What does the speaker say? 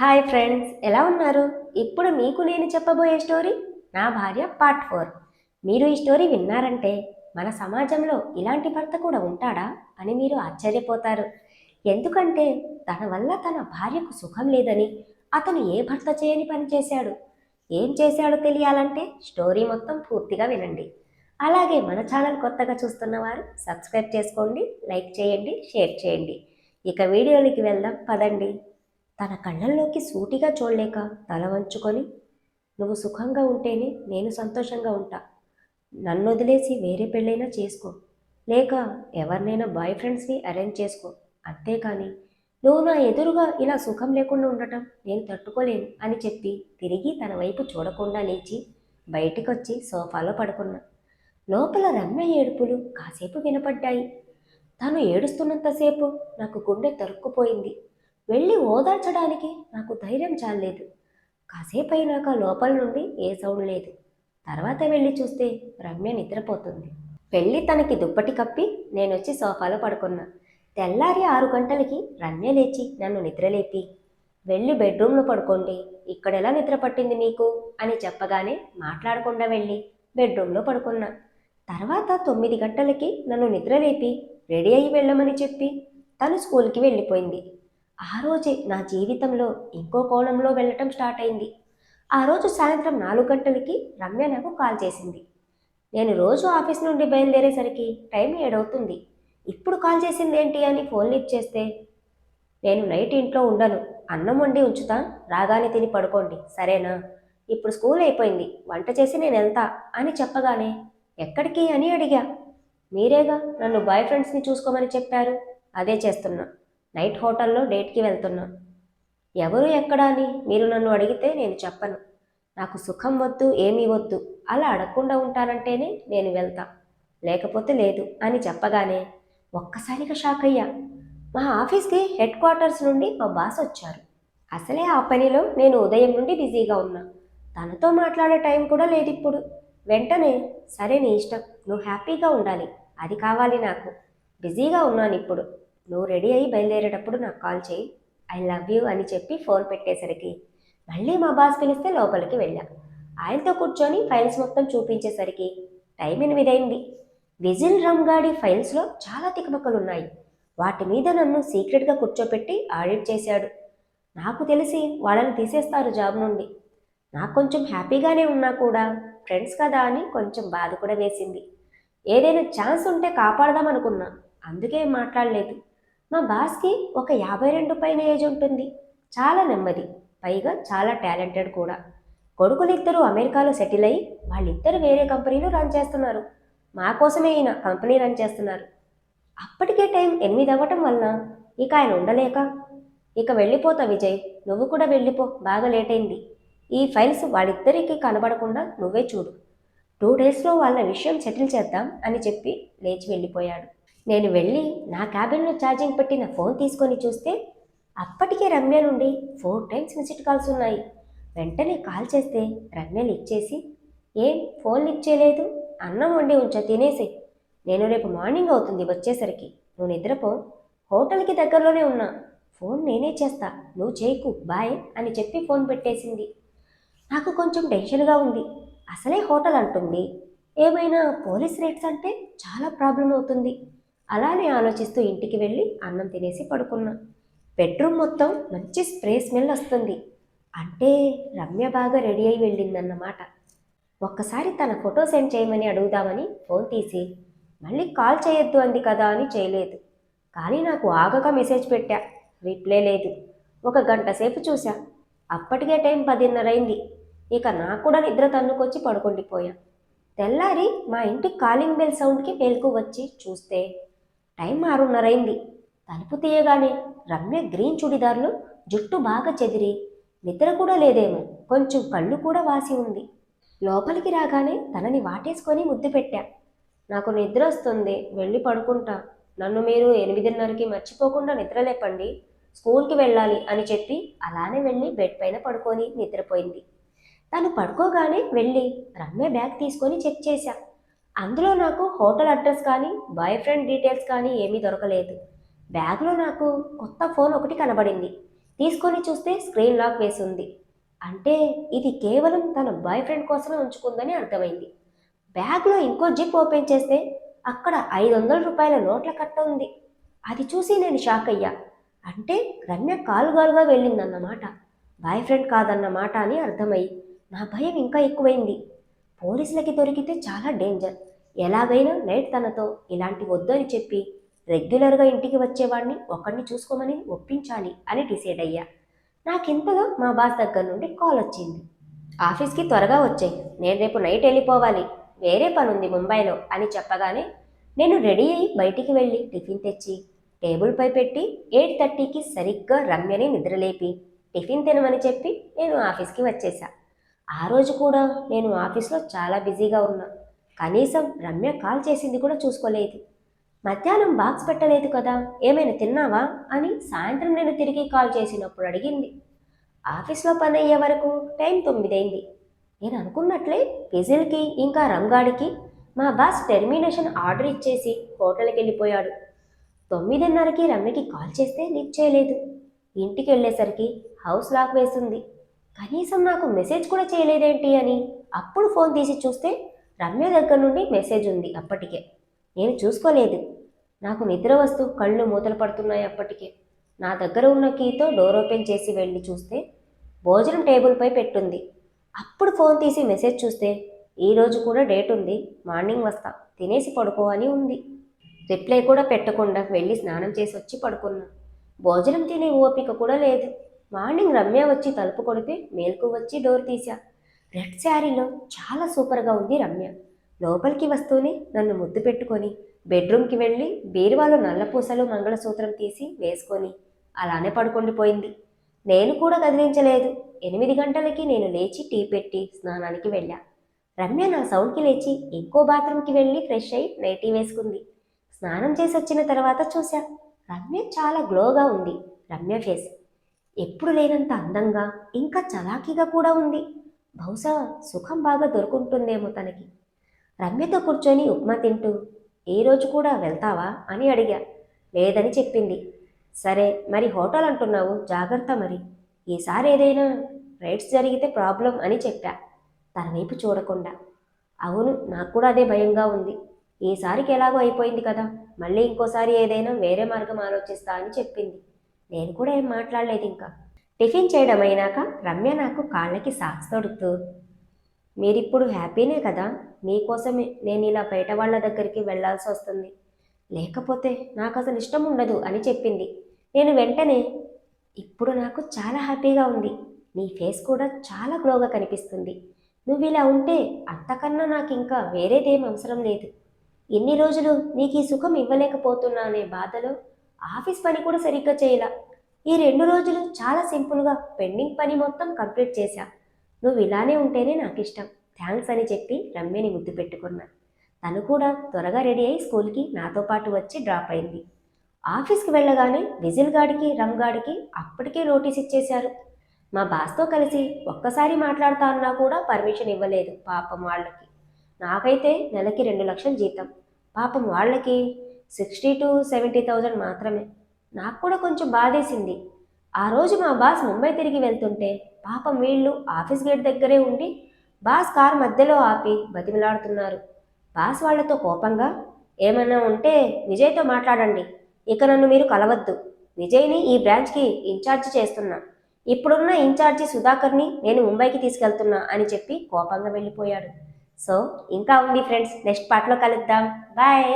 Hi friends ఎలా ఉన్నారు? ఇప్పుడు మీకు నేను చెప్పబోయే స్టోరీ నా భార్య పార్ట్ ఫోర్. మీరు ఈ స్టోరీ విన్నారంటే మన సమాజంలో ఇలాంటి భర్త కూడా ఉంటాడా అని మీరు ఆశ్చర్యపోతారు. ఎందుకంటే తన వల్ల తన భార్యకు సుఖం లేదని అతను ఏ భర్త చేయని పని చేశాడు? ఏం చేశాడో తెలియాలంటే స్టోరీ మొత్తం పూర్తిగా వినండి. అలాగే మన ఛానల్ కొత్తగా చూస్తున్న వారు సబ్స్క్రైబ్ చేసుకోండి లైక్ చేయండి షేర్ చేయండి. ఇక వీడియోలోకి వెళ్దాం పదండి. తన కళ్ళల్లోకి సూటిగా చూడలేక తల వంచుకొని నువ్వు సుఖంగా ఉంటేనే నేను సంతోషంగా ఉంటా. నన్ను వదిలేసి వేరే పెళ్ళైనా చేసుకో. లేక ఎవరినైనా బాయ్ ఫ్రెండ్స్ని అరేంజ్ చేసుకో. అంతేకాని నువ్వు నా ఎదురుగా ఇలా సుఖం లేకుండా ఉండటం నేను తట్టుకోలేను అని చెప్పి తిరిగి తన వైపు చూడకుండా లేచి బయటికి వచ్చి సోఫాలో పడుకున్నా. లోపల రమ్య ఏడుపులు కాసేపు వినపడ్డాయి. తను ఏడుస్తున్నంతసేపు నాకు గుండె తరుక్కుపోయింది. వెళ్ళి ఓదార్చడానికి నాకు ధైర్యం చాలలేదు. కాసేపు అయినాక లోపల నుండి ఏ సౌండ్ లేదు. తర్వాత వెళ్ళి చూస్తే రమ్య నిద్రపోతుంది. వెళ్ళి తనకి దుప్పటి కప్పి నేను వచ్చి సోఫాలో పడుకున్నా. తెల్లారి ఆరు గంటలకి రమ్య లేచి నన్ను నిద్రలేపి వెళ్ళి బెడ్రూమ్లో పడుకోండి. ఇక్కడ ఎలా నిద్ర పట్టింది మీకు అని చెప్పగానే మాట్లాడకుండా వెళ్ళి బెడ్రూమ్లో పడుకున్నా. తర్వాత తొమ్మిది గంటలకి నన్ను నిద్రలేపి రెడీ అయ్యి వెళ్ళమని చెప్పి తను స్కూల్కి వెళ్ళిపోయింది. ఆ రోజే నా జీవితంలో ఇంకో కోణంలో వెళ్ళటం స్టార్ట్ అయింది. ఆ రోజు సాయంత్రం నాలుగు గంటలకి రమ్య నాకు కాల్ చేసింది. నేను రోజు ఆఫీస్ నుండి బయలుదేరేసరికి టైం ఏడవుతుంది. ఇప్పుడు కాల్ చేసింది ఏంటి అని ఫోన్ లిఫ్ట్ చేస్తే నేను నైట్ ఇంట్లో ఉండను అన్నం వండి ఉంచుతా రాగానే తిని పడుకోండి సరేనా? ఇప్పుడు స్కూల్ అయిపోయింది వంట చేసి నేను వెళ్తా అని చెప్పగానే ఎక్కడికి అని అడిగా. మీరేగా నన్ను బాయ్ ఫ్రెండ్స్ని చూసుకోమని చెప్పారు? అదే చేస్తున్నా. నైట్ హోటల్లో డేట్కి వెళ్తున్నా. ఎవరు ఎక్కడ అని మీరు నన్ను అడిగితే నేను చెప్పను. నాకు సుఖం వద్దు ఏమీ వద్దు అలా అడగకుండా ఉంటానంటేనే నేను వెళ్తా. లేకపోతే లేదు అని చెప్పగానే ఒక్కసారిగా షాక్ అయ్యా. మా ఆఫీస్కి హెడ్ క్వార్టర్స్ నుండి మా బాస్ వచ్చారు. అసలే ఆ పనిలో నేను ఉదయం నుండి బిజీగా ఉన్నా. తనతో మాట్లాడే టైం కూడా లేదు ఇప్పుడు వెంటనే సరే నీ ఇష్టం నువ్వు హ్యాపీగా ఉండాలి అది కావాలి నాకు. బిజీగా ఉన్నాను ఇప్పుడు. నువ్వు రెడీ అయ్యి బయలుదేరేటప్పుడు నాకు కాల్ చేయి. ఐ లవ్ యూ అని చెప్పి ఫోన్ పెట్టేసరికి మళ్ళీ మా బాస్ పిలిస్తే లోపలికి వెళ్ళా. ఆయనతో కూర్చొని ఫైల్స్ మొత్తం చూపించేసరికి టైం ఎనిమిదైంది. విజిల్ రమ్గాడి ఫైల్స్లో చాలా తికమకలు ఉన్నాయి వాటి మీద నన్ను సీక్రెట్గా కూర్చోపెట్టి ఆడిట్ చేశాడు. నాకు తెలిసి వాళ్ళని తీసేస్తారు జాబ్ నుండి. నాకు కొంచెం హ్యాపీగానే ఉన్నా కూడా ఫ్రెండ్స్ కదా అని కొంచెం బాధ కూడా వేసింది. ఏదైనా ఛాన్స్ ఉంటే కాపాడదాం అనుకున్నా. అందుకే మాట్లాడలేదు. మా బాస్కి ఒక యాభై రెండు పైన ఏజ్ ఉంటుంది. చాలా నెమ్మది. పైగా చాలా టాలెంటెడ్ కూడా. కొడుకులు ఇద్దరు అమెరికాలో సెటిల్ అయ్యి వాళ్ళిద్దరు వేరే కంపెనీలు రన్ చేస్తున్నారు. మా కోసమే ఈయన కంపెనీ రన్ చేస్తున్నారు. అప్పటికే టైం ఎనిమిది అవ్వటం వలన ఇక ఆయన ఉండలేక ఇక వెళ్ళిపోతా విజయ్ నువ్వు కూడా వెళ్ళిపో బాగా లేట్ అయింది. ఈ ఫైల్స్ వాళ్ళిద్దరికీ కనబడకుండా నువ్వే చూడు. టూ డేస్లో వాళ్ళ విషయం సెటిల్ చేద్దాం అని చెప్పి లేచి వెళ్ళిపోయాడు. నేను వెళ్ళి నా క్యాబిన్లో ఛార్జింగ్ పెట్టిన ఫోన్ తీసుకొని చూస్తే అప్పటికే రమ్య నుండి ఫోర్ టైమ్స్ మిస్డ్ కాల్స్ ఉన్నాయి. వెంటనే కాల్ చేస్తే రమ్య లిక్ చేసి ఏం ఫోన్ లిక్ చేయలేదు? అన్నం వండి ఉంచా తినేసి. నేను రేపు మార్నింగ్ అవుతుంది వచ్చేసరికి. నువ్వు నిద్రపో. హోటల్కి దగ్గరలోనే ఉన్నా. ఫోన్ నేనే చేస్తా. నువ్వు చేయకు. బాయ్ అని చెప్పి ఫోన్ పెట్టేసింది. నాకు కొంచెం టెన్షన్గా ఉంది. అసలే హోటల్ అంటుంది. ఏమైనా పోలీస్ రేట్స్ అంటే చాలా ప్రాబ్లం అవుతుంది. అలానే ఆలోచిస్తూ ఇంటికి వెళ్ళి అన్నం తినేసి పడుకున్నా. బెడ్రూమ్ మొత్తం మంచి స్ప్రే స్మెల్ వస్తుంది. అంటే రమ్య బాగా రెడీ అయి వెళ్ళిందన్నమాట. ఒక్కసారి తన ఫోటో సెండ్ చేయమని అడుగుదామని ఫోన్ తీసి మళ్ళీ కాల్ చేయొద్దు అంది కదా అని చేయలేదు. కానీ నాకు ఆగక మెసేజ్ పెట్టా. రిప్లై లేదు. ఒక గంట సేపు చూశా. అప్పటికే టైం పదిన్నర అయింది ఇక నాకు కూడా నిద్ర తన్నుకొచ్చి పడుకుండిపోయా. తెల్లారి మా ఇంటి కాలింగ్ బెల్ సౌండ్కి మేల్కు వచ్చి చూస్తే టైం ఆరున్నరైంది. తలుపు తీయగానే రమ్య గ్రీన్ చుడిదార్లు జుట్టు బాగా చెదిరి నిద్ర కూడా లేదేమో కొంచెం కళ్ళు కూడా వాసి ఉంది. లోపలికి రాగానే తనని వాటేసుకొని ముద్దు పెట్టా. నాకు నిద్ర వస్తుంది వెళ్ళి పడుకుంటా. నన్ను మీరు ఎనిమిదిన్నరకి మర్చిపోకుండా నిద్ర లేపండి స్కూల్కి వెళ్ళాలి అని చెప్పి అలానే వెళ్ళి బెడ్ పైన పడుకొని నిద్రపోయింది. తను పడుకోగానే వెళ్ళి రమ్య బ్యాగ్ తీసుకొని చెక్ చేశా. అందులో నాకు హోటల్ అడ్రస్ కానీ బాయ్ ఫ్రెండ్ డీటెయిల్స్ కానీ ఏమీ దొరకలేదు. బ్యాగ్లో నాకు కొత్త ఫోన్ ఒకటి కనబడింది. తీసుకొని చూస్తే స్క్రీన్ లాక్ వేసి ఉంది. అంటే ఇది కేవలం తన బాయ్ ఫ్రెండ్ కోసమే ఉంచుకుందని అర్థమైంది. బ్యాగ్లో ఇంకో జిప్ ఓపెన్ చేస్తే అక్కడ ఐదు వందల రూపాయల నోట్ల కట్ట ఉంది. అది చూసి నేను షాక్ అయ్యా. అంటే రమ్య కాలుగాలుగా వెళ్ళిందన్నమాట. బాయ్ ఫ్రెండ్ కాదన్నమాట అని అర్థమయ్యి నా భయం ఇంకా ఎక్కువైంది. పోలీసులకి దొరికితే చాలా డేంజర్. ఎలాగైనా నైట్ తనతో ఇలాంటి వద్దు అని చెప్పి రెగ్యులర్గా ఇంటికి వచ్చేవాడిని ఒకడిని చూసుకోమని ఒప్పించాలి అని డిసైడ్ అయ్యా. నాకింతగా మా బాస్ దగ్గర నుండి కాల్ వచ్చింది. ఆఫీస్కి త్వరగా వచ్చాయి. నేను రేపు నైట్ వెళ్ళిపోవాలి. వేరే పని ఉంది ముంబైలో అని చెప్పగానే నేను రెడీ అయ్యి బయటికి వెళ్ళి టిఫిన్ తెచ్చి టేబుల్పై పెట్టి ఎయిట్ థర్టీకి సరిగ్గా రమ్యని నిద్రలేపి టిఫిన్ తినమని చెప్పి నేను ఆఫీస్కి వచ్చేసా. ఆ రోజు కూడా నేను ఆఫీస్లో చాలా బిజీగా ఉన్నా. కనీసం రమ్య కాల్ చేసింది కూడా చూసుకోలేదు. మధ్యాహ్నం బాక్స్ పెట్టలేదు కదా ఏమైనా తిన్నావా? అని సాయంత్రం నేను తిరిగి కాల్ చేసినప్పుడు అడిగింది. ఆఫీస్లో పని అయ్యే వరకు టైం తొమ్మిదైంది. నేను అనుకున్నట్లే పిజిల్కి ఇంకా రంగాడికి మా బాస్ టెర్మినేషన్ ఆర్డర్ ఇచ్చేసి హోటల్కి వెళ్ళిపోయాడు. తొమ్మిదిన్నరకి రమ్యకి కాల్ చేస్తే లిఫ్ట్ చేయలేదు. ఇంటికి వెళ్ళేసరికి హౌస్ లాక్ వేసింది. కనీసం నాకు మెసేజ్ కూడా చేయలేదేంటి అని అప్పుడు ఫోన్ తీసి చూస్తే రమ్య దగ్గర నుండి మెసేజ్ ఉంది అప్పటికే. నేను చూసుకోలేదు. నాకు నిద్ర వస్తూ కళ్ళు మూతలు పడుతున్నాయి అప్పటికే. నా దగ్గర ఉన్న కీతో డోర్ ఓపెన్ చేసి వెళ్ళి చూస్తే భోజనం టేబుల్పై పెట్టుంది. అప్పుడు ఫోన్ తీసి మెసేజ్ చూస్తే ఈరోజు కూడా డేట్ ఉంది. మార్నింగ్ వస్తా. తినేసి పడుకో అని ఉంది. రిప్లై కూడా పెట్టకుండా వెళ్ళి స్నానం చేసి వచ్చి పడుకున్నా. భోజనం తినే ఓపిక కూడా లేదు. మార్నింగ్ రమ్య వచ్చి తలుపు కొడితే మేల్కు వచ్చి డోర్ తీశా. రెడ్ శారీలో చాలా సూపర్గా ఉంది రమ్య. లోపలికి వస్తూనే నన్ను ముద్దు పెట్టుకొని బెడ్రూమ్కి వెళ్ళి బీరువాలో నల్లపూసలు మంగళసూత్రం తీసి వేసుకొని అలానే పడుకుండిపోయింది నేను కూడా కదిలించలేదు. ఎనిమిది గంటలకి నేను లేచి టీ పెట్టి స్నానానికి వెళ్ళా. రమ్య నా సౌండ్కి లేచి ఇంకో బాత్రూమ్కి వెళ్ళి ఫ్రెష్ అయి నైటీ వేసుకుంది. స్నానం చేసి వచ్చిన తర్వాత చూశా రమ్య చాలా గ్లోగా ఉంది. రమ్య ఫేస్ ఎప్పుడు లేనంత అందంగా ఇంకా చలాకీగా కూడా ఉంది. బహుశా సుఖం బాగా దొరుకుంటుందేమో తనకి. రమ్యతో కూర్చొని ఉప్మా తింటూ ఏ రోజు కూడా వెళ్తావా? అని అడిగా. లేదని చెప్పింది. సరే మరి హోటల్ అంటున్నావు జాగ్రత్త మరి. ఈసారి ఏదైనా రైడ్స్ జరిగితే ప్రాబ్లం అని చెప్పా తన వైపు చూడకుండా. అవును నాకు కూడా అదే భయంగా ఉంది. ఈసారికి ఎలాగో అయిపోయింది కదా మళ్ళీ ఇంకోసారి ఏదైనా వేరే మార్గం ఆలోచిస్తా అని చెప్పింది. నేను కూడా ఏం మాట్లాడలేదు ఇంకా. టిఫిన్ చేయడం అయినాక రమ్య నాకు కాళ్ళకి సాక్స్ తొడుగుతూ మీరిప్పుడు హ్యాపీనే కదా? మీకోసమే నేను ఇలా బయట వాళ్ళ దగ్గరికి వెళ్ళాల్సి వస్తుంది. లేకపోతే నాకు అసలు ఇష్టం ఉండదు అని చెప్పింది. నేను వెంటనే ఇప్పుడు నాకు చాలా హ్యాపీగా ఉంది. నీ ఫేస్ కూడా చాలా గ్లోగా కనిపిస్తుంది. నువ్వు ఇలా ఉంటే అంతకన్నా నాకు ఇంకా వేరేదేం అవసరం లేదు. ఇన్ని రోజులు నీకు ఈ సుఖం ఇవ్వలేకపోతున్నా అనే బాధలో ఆఫీస్ పని కూడా సరిగ్గా చేయలా. ఈ రెండు రోజులు చాలా సింపుల్గా పెండింగ్ పని మొత్తం కంప్లీట్ చేశా. నువ్వు ఇలానే ఉంటేనే నాకు ఇష్టం థ్యాంక్స్ అని చెప్పి రమ్యని ముద్దు పెట్టుకున్నా. తను కూడా త్వరగా రెడీ అయి స్కూల్కి నాతో పాటు వచ్చి డ్రాప్ అయింది. ఆఫీస్కి వెళ్ళగానే విజిల్ గాడికి రమ్ గాడికి అప్పటికే నోటీస్ ఇచ్చేశారు. మా బాస్తో కలిసి ఒక్కసారి మాట్లాడతా అన్నా కూడా పర్మిషన్ ఇవ్వలేదు పాపం వాళ్ళకి. నాకైతే నెలకి రెండు లక్షల జీతం. పాపం వాళ్ళకి సిక్స్టీ టు సెవెంటీ థౌజండ్ మాత్రమే. నాకు కూడా కొంచెం బాధేసింది. ఆ రోజు మా బాస్ ముంబై తిరిగి వెళ్తుంటే పాపం వీళ్ళు ఆఫీస్ గేట్ దగ్గరే ఉండి బాస్ కార్ మధ్యలో ఆపి బతిమలాడుతున్నారు. బాస్ వాళ్ళతో కోపంగా ఏమైనా ఉంటే విజయ్తో మాట్లాడండి. ఇక నన్ను మీరు కలవద్దు. విజయ్ని ఈ బ్రాంచ్కి ఇన్ఛార్జ్ చేస్తున్నా. ఇప్పుడున్న ఇన్ఛార్జి సుధాకర్ని నేను ముంబైకి తీసుకెళ్తున్నా అని చెప్పి కోపంగా వెళ్ళిపోయాడు. సో ఇంకా ఉంది ఫ్రెండ్స్ నెక్స్ట్ పార్ట్లో కలుద్దాం. బాయ్.